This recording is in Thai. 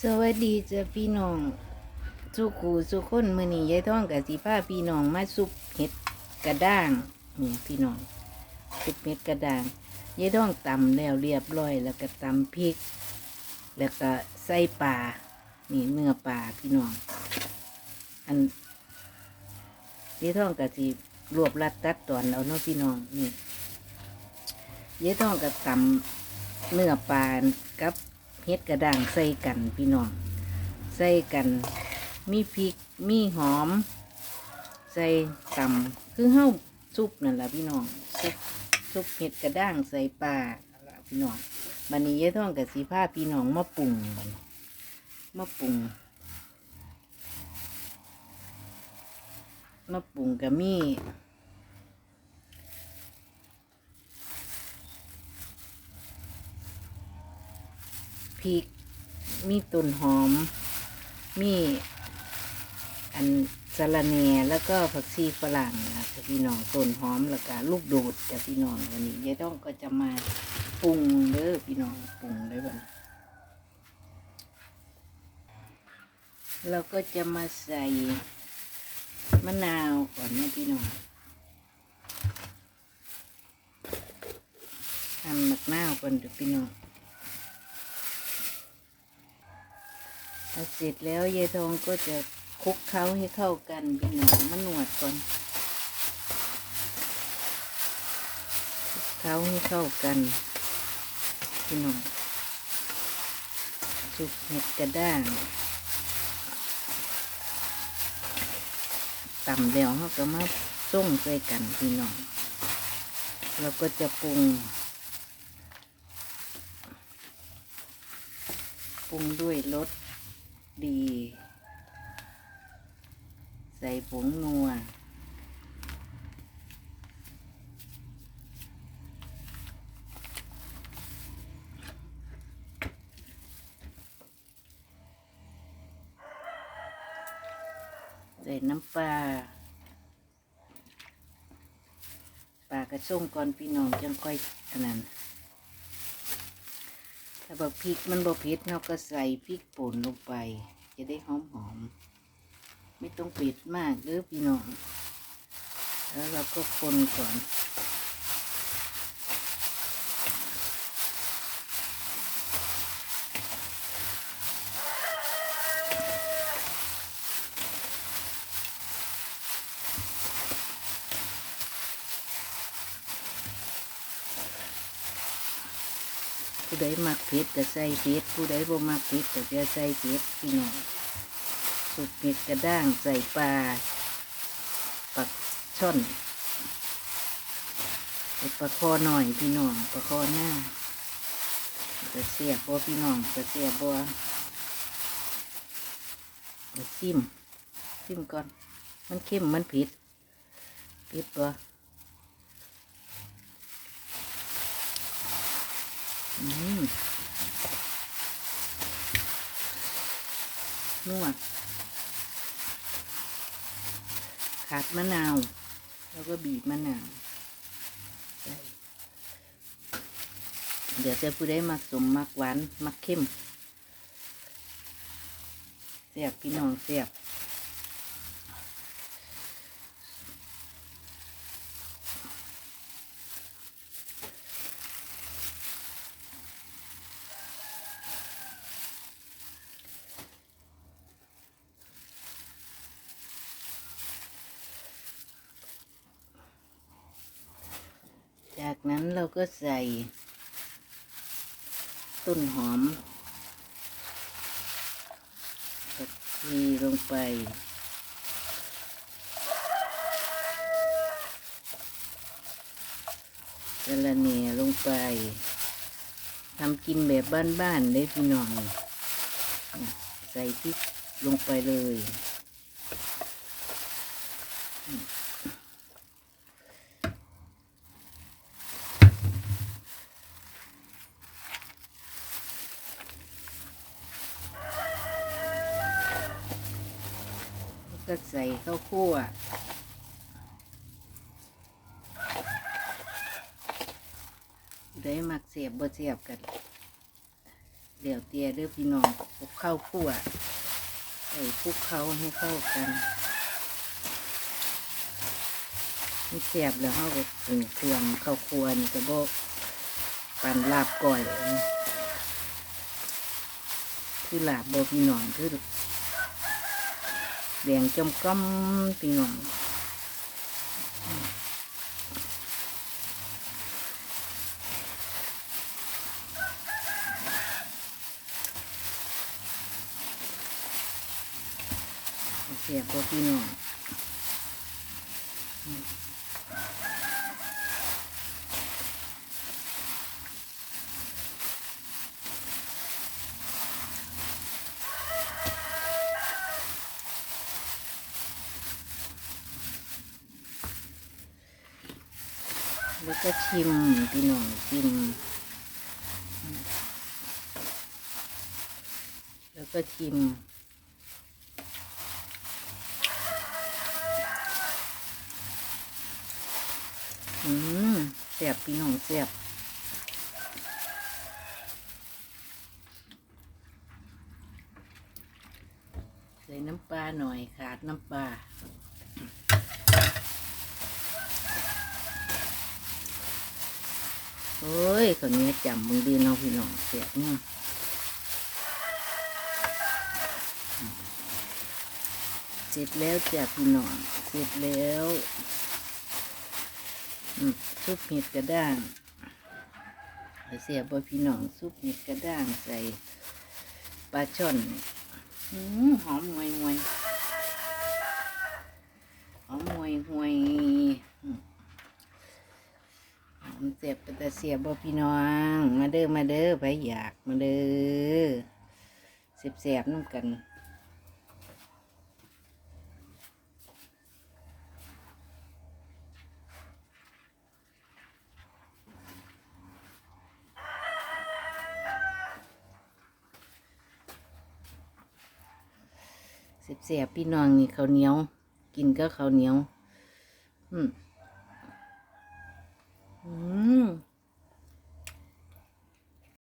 สวัสดีจ้ะพี่น้องสุขูสุคนมือนี้ยายท้องกับสีผ้าพี่น้องมาซุปเห็ดกระด้างนี่พี่น้องซุปเห็ดกระด้างยายท้องตำแล้วเรียบร้อย แล้วก็ตำพริก แล้วก็ใส่ปลานี่เนื้อปลาพี่น้อง อันยายท้องกับสีรวบรัดตัดตอนเอาเนาะพี่น้องนี่ยายท้องกับตำเนื้อปลากับ เฮ็ดกระด้างใส่กันพี่น้องใส่กัน มีพริกมีหอม ใส่ตำคือเฮ้าซุปนั่นแหละพี่น้องซุปซุปเห็ดกระด้างใส่ปลาพี่น้องบันนี้ยายท่องกับสีผ้าพี่น้องมาปรุงมาปรุงมาปรุงกับมี พริก มีต้นหอม มีอันสะระแหน่แล้วก็ผักชีฝรั่งนะคะพี่น้องต้นหอมแล้วก็ลูกโดดจ้ะพี่น้องวันนี้ยายต้องก็จะมาปรุงเด้อพี่น้องปรุงเลยวันเราก็จะมาใส่มะนาวก่อนนะพี่น้องทำมะนาวก่อนเด้อพี่น้อง พอเสร็จแล้วยายทองก็จะคลุกเคล้าให้เข้ากันพี่น้องมันหนวดก่อนคลุกเคล้าให้เข้ากันพี่น้องสุกเห็ดกระด้างต่ำแล้วเขาก็มาส่งใส่กันพี่น้องแล้วก็จะปรุงปรุงด้วยรส ดี ใส่ผงนัว ใส่น้ำปลาปลากระส้มก่อนพี่น้องจังค่อยอันนั้น ถ้าบอกพริกมันบอกเผ็ดเราก็ใส่พริกป่นลงไป จะได้หอมหอม ไม่ต้องเผ็ดมากเด้อพี่น้อง แล้วเราก็คนก่อน ผู้ใดมักเผ็ดก็ใส่เผ็ดผู้ใดบ่มักเผ็ดก็จะใส่เผ็ดพี่น้องสุดเผ็ดกระด้างใส่ปลาปักช่อนปลาคอหน่อยพี่น้องปลาคอหน้าจะเสียบบ่พี่น้องจะเสียบบ่เอาซิมซิมก่อน มันเข้มมันเผ็ดเผ็ดบ่ อืม นวด ขาดมะนาว แล้วก็บีบมะนาวเดี๋ยวจะผู้ได้มักสมมักหวาน มักเข้มเสียบพี่น้องเสียบ เราก็ใส่ ต้นหอมผักชีลงไปสะระเนียลงไป ทำกินแบบบ้านๆเลยพี่น้อง ใส่พริกลงไปเลย ก็ใส่ข้าวคั่วได้มักเสียบบ่เสียบกันเดี๋ยวเตียเด้อพี่น้องคลุกข้าวคั่วใส่คลุกเขาให้เข้ากันนี่แซ่บแล้วเขาก็ปรุงเครื่องข้าวคั่วนี่ก็บกปั่นลาบก่อยคือลาบโบพี่น้องคือ แดงจมก้อมพี่น้องเสียบโบพี่น้อง แล้วก็ชิมพี่น้องชิม แล้วก็ชิมอืมเสียบพี่น้องเสียบใส่น้ำปลาหน่อยขาดน้ำปลา โอ้ยคนนี้จำมึงดีเน้องพี่น้องเสียเนี่ยเสร็จแล้วจ้ะพี่น้องเสร็จแล้วอืมซุปเห็ดกระด้างเสียบพี่น้องซุปเห็ดกระด้างใส่ปลาช่อนอืมหอมหวยหวยหอมหวยหวย มเสียบแต่เสียบบ่พี่น้อง มาเด้อมาเด้อไปอยากมาเด้อเสียบเสียบน้ำกันเสียบเสียบๆพี่น้องนี่ข้าวเหนียว กินก็ข้าวเหนียว อืม